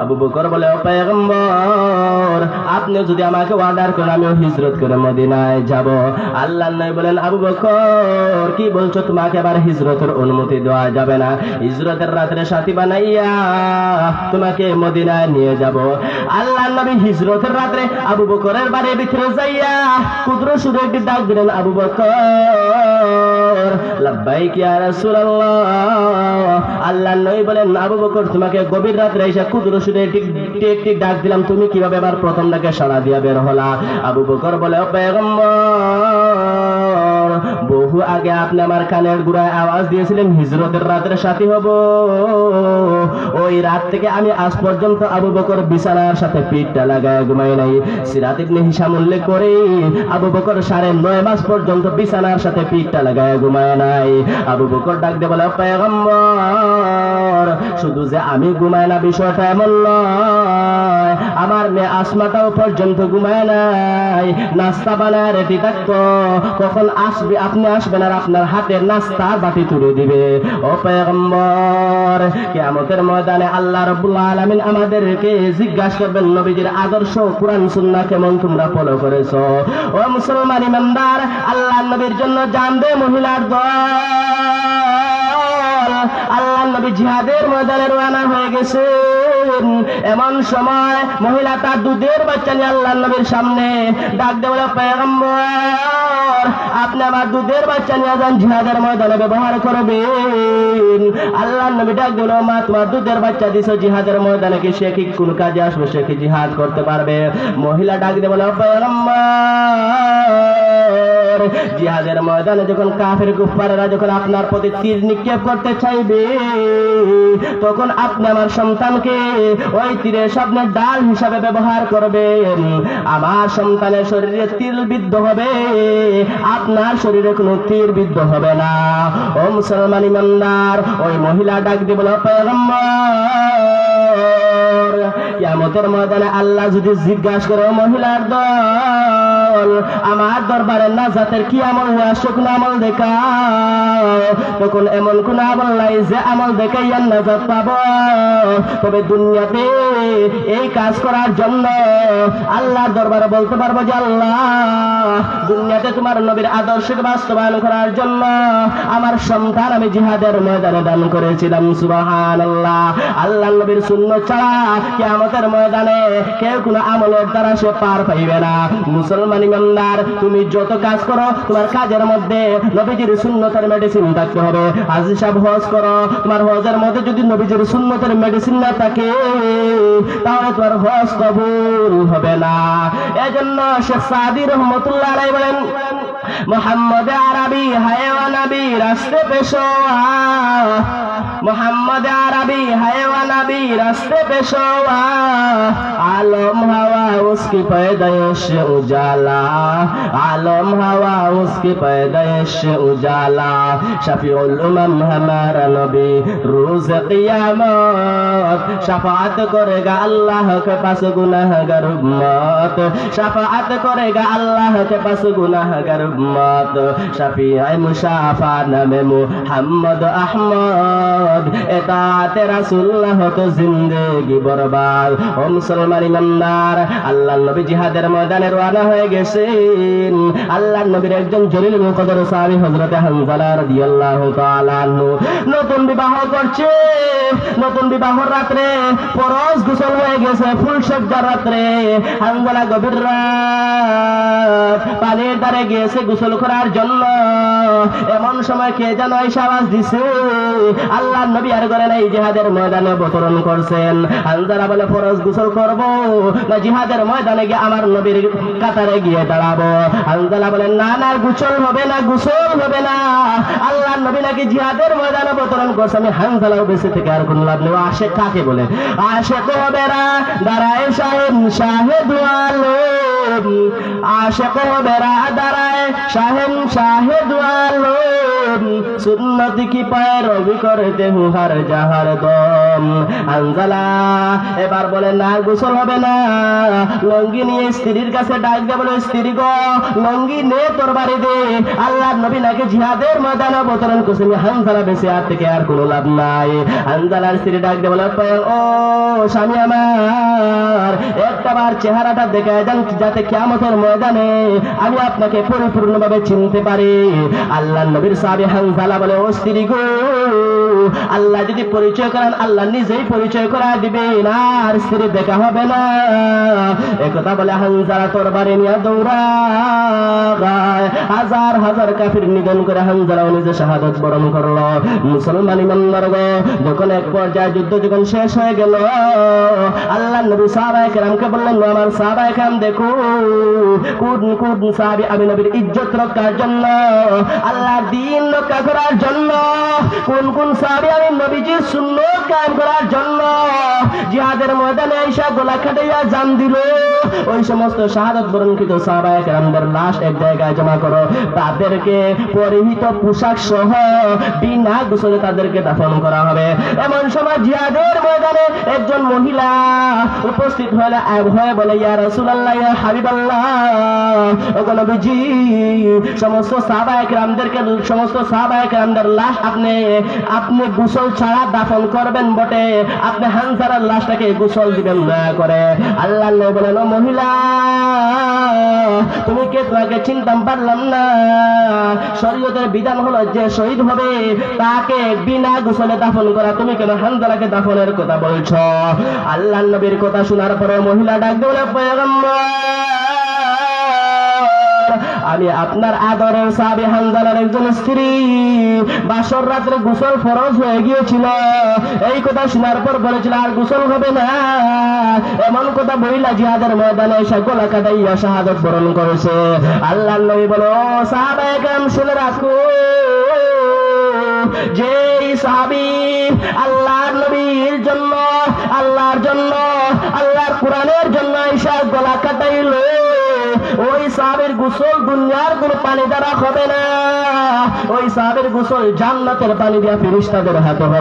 আবু বকর বলে, ও পয়গম্বর, আপনি যদি আমাকে অর্ডার করেন আমিও হিজরত করে মদিনায় যাব। আল্লাহ নবী বলেন, আবু বকর, কি বলছো? তোমাকে আবার হিজরতের অনুমতি দেওয়া যাবে না। হিজরতের রাত্রে সাথী বানাইয়া তোমাকে মদিনায় নিয়ে যাব। আল্লাহ নবী হিজরতের রাত্রে আবু বকরের বাড়ির ভিতরে যাইয়া ক্ষুদ্র সুরে একটি ডাক দিলেন, আবু বকর, লাব্বাইক ইয়া রাসূলুল্লাহ। আল্লাহ নবী বলেন, আবু বকর, তোমাকে গভীর রাত্রে এসে ক্ষুদ্র ডাক দিলাম তুমি কীভাবে আবার প্রথম ডাকে সাড়া দিয়া বের হলা? আবু বকর বলে বহু আগে আপনি আমার কানের গুড়ায় আওয়াজ দিয়েছিলেন, হিজরতের রাতের সাথী হব। ওই রাত থেকে আমি আজ পর্যন্ত আবু বকর বিছানার সাথে পিঠটা লাগায় ঘুমাই নাই। সিরাত ইবনে হিসাম উল্লেখ করে, আবু বকর সাড়ে নয় মাস পর্যন্ত বিছানার সাথে পিঠটা লাগায় ঘুমায় নাই। আবু বকর ডাক দিয়ে বলে পয়গম্বর, শুধু যে আমি ঘুমায় না, বিষয়টা এমন নয়। আমার মেয়ে আসমাটাও পর্যন্ত ঘুমায় নাই। নাস্তা বানায় রেডি থাকতো কখন আসবে, আপনি আসবেন আর আপনার হাতে নাস্তার বাটি তুলে দিবে। ও পেগম্বর, কিয়ামতের ময়দানে আল্লাহ রাব্বুল আলামিন আমাদেরকে জিজ্ঞাসা করবেন, নবীজির আদর্শ, কোরআন সুন্নাহ কেমন তোমরা ফলো করেছ? ও মুসলমান ইমানদার, আল্লাহ নবীর জন্য জানবে মহিলার দল। আল্লাহ নবী জিহাদের ময়দানে রওনা হয়ে গেছেন এমন সময় মহিলা তার দুধের বাচ্চা নিয়ে আল্লাহ নবীর সামনে ডাক দেওয়া পেগম্বর আপনি আমার দুধের বাচ্চা নিয়ে যান, জিহাদের ময়দানে ব্যবহার করবেন। আল্লাহ নবী ডাক দিল, মা, তোমার দুধের বাচ্চা দিছো, জিহাদের ময়দানে কি সে কি কোন কাজে আসবে? সে কি জিহাদ করতে পারবে? মহিলা ডাক দিয়ে বলে পেগম্বর জিহাদের ময়দানে যখন কাফের কুফারেরা যখন আপনার প্রতি তীর নিক্ষেপ করতে চাইবে, তখন আপনি আমার সন্তানকে ওই তীরের স্বপ্নের ডাল হিসাবে ব্যবহার করবেন। আমার সন্তানের শরীরে তীর বিদ্ধ হবে, আপনার শরীরে কোনো তীর বিদ্ধ হবে না। ও মুসলমান ইমানদার, ওই মহিলা ডাক দিব পয়গম্বর কিয়ামতের ময়দানে আল্লাহ যদি জিজ্ঞাসা করে মহিলার দল, আমার দরবারে নাজাতের কি আমল আসছে? কোন আমল দেখাও। তখন এমন কোন আমল নাই যে আমল দেখাইয়া নাজাত পাব। তবে দুনিয়াতে এই কাজ করার জন্য আল্লাহর দরবারে বলতে পারব যে, আল্লাহ, দুনিয়াতে তোমার নবীর আদর্শকে বাস্তবায়ন করার জন্য আমার সন্তান আমি জিহাদের ময়দানে দান করেছিলাম। সুবাহান আল্লাহ আল্লাহ নবীর শূন্য ছাড়া কেমতের ময়দানে কেউ কোনো আমলের দ্বারা সে পার পাইবে না। মুসলমান ইমানদার তুমি যত কাজ করো, তোমার কাজের মধ্যে নবীজির সুন্নতের মেডিসিন থাকতে হবে। হাজি সাহেব হজ করো, তোমার হজের মধ্যে যদি নবীজির সুন্নতের মেডিসিন না থাকে, তাহলে তোমার হজ কবুল হবে না। এজন্য শেখ সাদি রহমতুল্লাহ আলাই বলেন, মোহাম্মদ আরবি হায়ওয়া নবী পেশোয়া মোহাম্মদ আরবি হায়ওয়া নবী রাস্তে পেশোয়া आलम हवा उसकी पैदाइश उजाला आलम हवा उसकी पैदाइश उजाला शफीउल उमम हमारा नबी रोज क़ियामत शफाअत करेगा अल्लाह के पास गुनाहगार उम्मत शफाअत करेगा अल्लाह के पास गुनाहगार उम्मत शफी मुशाफा नाम मोहम्मद अहमद এতাতে রাসূলুল্লাহ তো জিন্দেগি বরবাদ। ও মুসলমান ইমানদার, আল্লাহ নবী জিহাদের ময়দানে রওনা হয়ে গেছেন। আল্লাহ নবীর একজন জলিল মুকদ্দর সাহাবী হযরতে হানজালা রাদিয়াল্লাহু তাআলা নতুন বিবাহ করছে, নতুন বিবাহর রাত্রে ফরজ গোসল হয়ে গেছে, ফুল সজ্জার রাত্রে। হানজালা গভীর রাত, পানির ধারে গিয়েছে গোসল করার জন্য। এমন সময় কে যেন এসে আওয়াজ দিছে, আল্লাহ নবী আর করে নাই, জিহাদের ময়দানে অবতরণ করছেন। হানজালা বলে, ফরজ গোসল করব, না, জিহাদের ময়দানে গিয়ে আমার নবীর কাতারে গিয়ে দাঁড়াবো। হানজালা বলে, না না, গোসল হবে না, গোসল হবে না, আল্লাহ নবী নাকি জিহাদের ময়দানে অবতরণ করছে। আমি হানজালাও বেঁচে থেকে আর কোন লাভ নেই। আসে কাকে বলে? তো হবে না, দাঁড়ায় সাহেব শাহেদ আলম আশেক বেড়া দাঁড়ায় শাহেন শাহেদ সুন্নতি কি পায় রবি করতে হুহার জাহার দম। আনজালা, এবার বলে, না, গোসল হবে না। লঙ্গি নিয়ে স্ত্রীর কাছে ডাক দে বলে, স্ত্রী গো, লঙ্গি নে তোর বাড়ি দে আল্লাহ নবী নাকি জিহাদের ময়দানে অবতরণ করছেন। হানজালা বেঁচে আর থেকে আর কোনো লাভ নাই। হানজালার স্ত্রী ডাক দে বলে, ও স্বামী আমার, একটাবার চেহারাটা দেখে যান যাতে কিয়ামতের ময়দানে আমি আপনাকে পরিপূর্ণভাবে চিনতে পারি। আল্লাহ নবীর সাবে হানজালা বলে, ও স্ত্রী গো আল্লাহ যদি পরিচয় করেন, আল্লাহ নিজেই পরিচয় করা দিবে না আর স্ত্রী দেখা হবে না। একথা বলে হানজালা তোর বাড়ি নিয়ে দৌড়া হাজার হাজার কাফির নিধন করে হানজালাও নিজে শাহাদত বরণ করল। মুসলমান ইমানদার গো, যখন এক পর্যায়ে যুদ্ধ যখন শেষ হয়ে গেল, আল্লাহ নবী সাহাবায়ে কেরামকে বললেন আমার সাহাবায়ে কেরাম, দেখো কুদ কুদ সাহাবী আমি নবীর ইজ্জত রক্ষার জন্য আল্লাহ দিন করার জন্য, কোন কোন সাহাবী আমি নবীজির করার জন্য ময়দানে আইসা গোলা খাটাইয়া জান দিল। ওই সমস্ত শাহাদত লাশ এক জায়গায় জমা করো। তাদেরকে পরিহিত পোশাক সহ বিনা তাদেরকে দাফন করা হবে। এমন সময় ময়দানে একজন মহিলা উপস্থিত হলে ভয়ে বলে, ইয়া রাসূলুল্লাহ, ইয়া হাবিবাল্লাহ, ওগো সমস্ত সাহাবায়ে কেরামদেরকে, সমস্ত চিনতাম পারলাম না। শরীয়তের বিধান হলো যে শহীদ হবে, তাকে বিনা গোসলে দাফন করা। তুমি কেন হানজালাকে দাফনের কথা বলছো? আল্লাহ নবীর কথা শোনার পরে মহিলা ডাক বলে আমি আপনার আদরের সাবি হানজালার একজন স্ত্রী। বাসর রাত্রে গোসল ফরজ হয়ে গিয়েছিল। এই কথা শোনার পর বলেছিল, আর গোসল হবে না। এমন কথা মহিলা জিহাদের ময়দানে এসে গোলা কাটাইয়া শাহাদত বরণ করেছে। আল্লাহ নবী বলো সাহাবায়ে কেরাম শুনে রাখো। যে সাহাবি আল্লাহর নবীর জন্য, আল্লাহর জন্য আল্লাহর কোরআনের জন্য ঈশা গলা কাটাইল ওই সাহাবের গোসল দুনিয়ার কোন পানি দ্বারা হবে না। ওই সাহাবের গোসল জান্নাতের পানি দিয়া ফিরিস্তাদের হাতে হবে।